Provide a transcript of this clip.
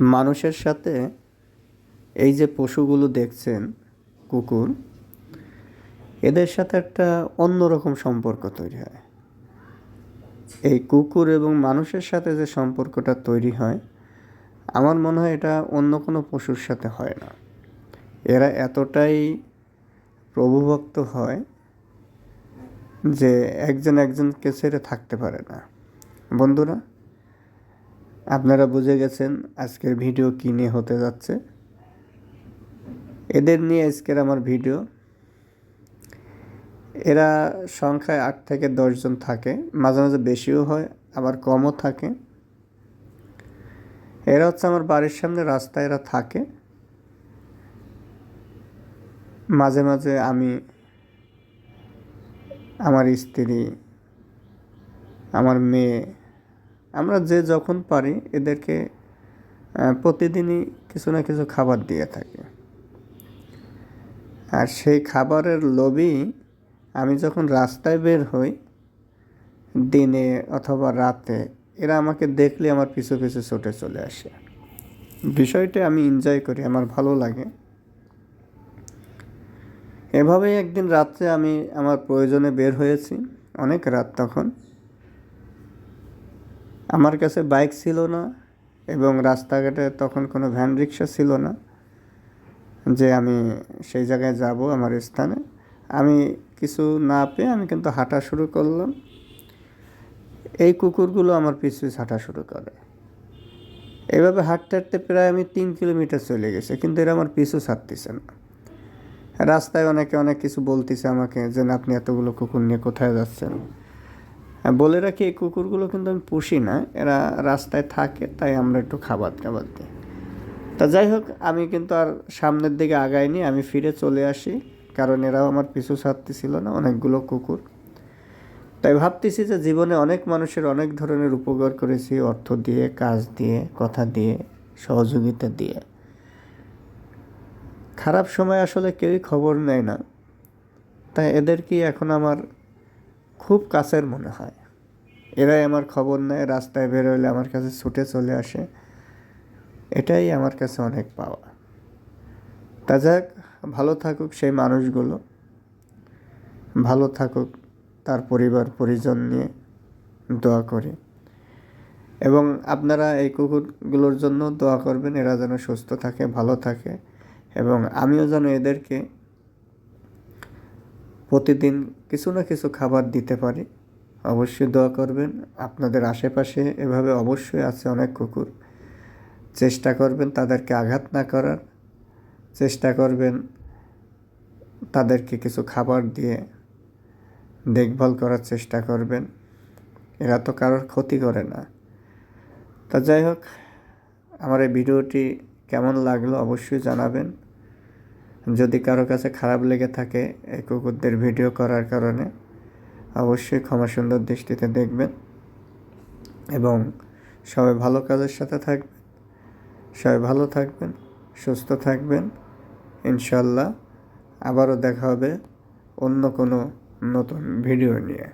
মানুষের সাথে এই যে পশুগুলো দেখছেন, কুকুর, এদের সাথে একটা অন্যরকম সম্পর্ক তৈরি হয়। এই কুকুর এবং মানুষের সাথে যে সম্পর্কটা তৈরি হয়, আমার মনে হয় এটা অন্য কোনো পশুর সাথে হয় না। এরা এতটাই প্রভুভক্ত হয় যে একজন একজনকে ছেড়ে থাকতে পারে না। বন্ধুরা আপনারা বুঝে গেছেন আজকের ভিডিও কী নিয়ে হতে যাচ্ছে। এদের নিয়ে আজকের আমার ভিডিও। এরা সংখ্যায় আট থেকে দশজন থাকে, মাঝে মাঝে বেশিও হয়, আবার কমও থাকে। এরা হচ্ছে আমার বাড়ির সামনে রাস্তায় এরা থাকে। মাঝে মাঝে আমি, আমার স্ত্রী, আমার মেয়ে আমরা যে যখন পারি এদেরকে প্রতিদিনই কিছু না কিছু খাবার দিয়ে থাকি। আর সেই খাবারের লোভই আমি যখন রাস্তায় বের হই, দিনে অথবা রাতে, এরা আমাকে দেখলে আমার পিছু পিছু ছুটে চলে আসে। বিষয়টা আমি এনজয় করি, আমার ভালো লাগে। এভাবেই একদিন রাত্রে আমি আমার প্রয়োজনে বের হয়েছি, অনেক রাত তখন। আমার কাছে বাইক ছিল না এবং রাস্তাঘাটে তখন কোনো ভ্যান রিক্সা ছিল না যে আমি সেই জায়গায় যাব আমার স্থানে। আমি কিছু না পেয়ে আমি কিন্তু হাঁটা শুরু করলাম। এই কুকুরগুলো আমার পিছু হাঁটা শুরু করে। এভাবে হাঁটতে হাঁটতে প্রায় আমি তিন কিলোমিটার চলে গেছে, কিন্তু এরা আমার পিছু ছাড়তেছে না। রাস্তায় অনেকে অনেক কিছু বলতেছে আমাকে যে, আপনি এতগুলো কুকুর নিয়ে কোথায় যাচ্ছেন? বলে রাখি এই কুকুরগুলো কিন্তু আমি পুষি না। এরা রাস্তায় থাকে, তাই আমরা একটু খাবার খাবার দিই। তা যাই হোক, আমি কিন্তু আর সামনের দিকে আগাইনি, আমি ফিরে চলে আসি, কারণ এরাও আমার পিছু ছাড়তেছিল না, অনেকগুলো কুকুর। তাই ভাবতেছি যে জীবনে অনেক মানুষের অনেক ধরনের উপকার করেছি, অর্থ দিয়ে, কাজ দিয়ে, কথা দিয়ে, সহযোগিতা দিয়ে। খারাপ সময় আসলে কেউই খবর নেয় না। তাই এদেরকেই এখন আমার খুব কাছের মনে হয়। এরাই আমার খবর নেয়, রাস্তায় বেরোলে আমার কাছে ছুটে চলে আসে। এটাই আমার কাছে অনেক পাওয়া। তা যাক, ভালো থাকুক সেই মানুষগুলো। ভালো থাকুক তার পরিবার, পরিজন নিয়ে দোয়া করি। এবং আপনারা এই কুকুরগুলোর জন্য দোয়া করবেন, এরা যেন সুস্থ থাকে, ভালো থাকে। এবং আমিও যেন এদেরকে প্রতিদিন কিছু না কিছু খাবার দিতে পারি। অবশ্যই দোয়া করবেন। আপনাদের আশেপাশে এভাবে অবশ্যই আছে অনেক কুকুর। চেষ্টা করবেন তাদেরকে আঘাত না করার। চেষ্টা করবেন তাদেরকে কিছু খাবার দিয়ে দেখভাল করার চেষ্টা করবেন। এরা তো কারোর ক্ষতি করে না। তা যাই হোক, আমার এই ভিডিওটি কেমন লাগল অবশ্যই জানাবেন। যদি কারও কাছে খারাপ লেগে থাকে এই কুকুরদের ভিডিও করার কারণে, অবশ্যই ক্ষমা সুন্দর দৃষ্টিতে দেখবেন। এবং সবাই ভালো কাজের সাথে থাকবেন, সবাই ভালো থাকবেন, সুস্থ থাকবেন। ইনশাল্লাহ আবারও দেখা হবে অন্য কোনো নতুন ভিডিও নিয়ে।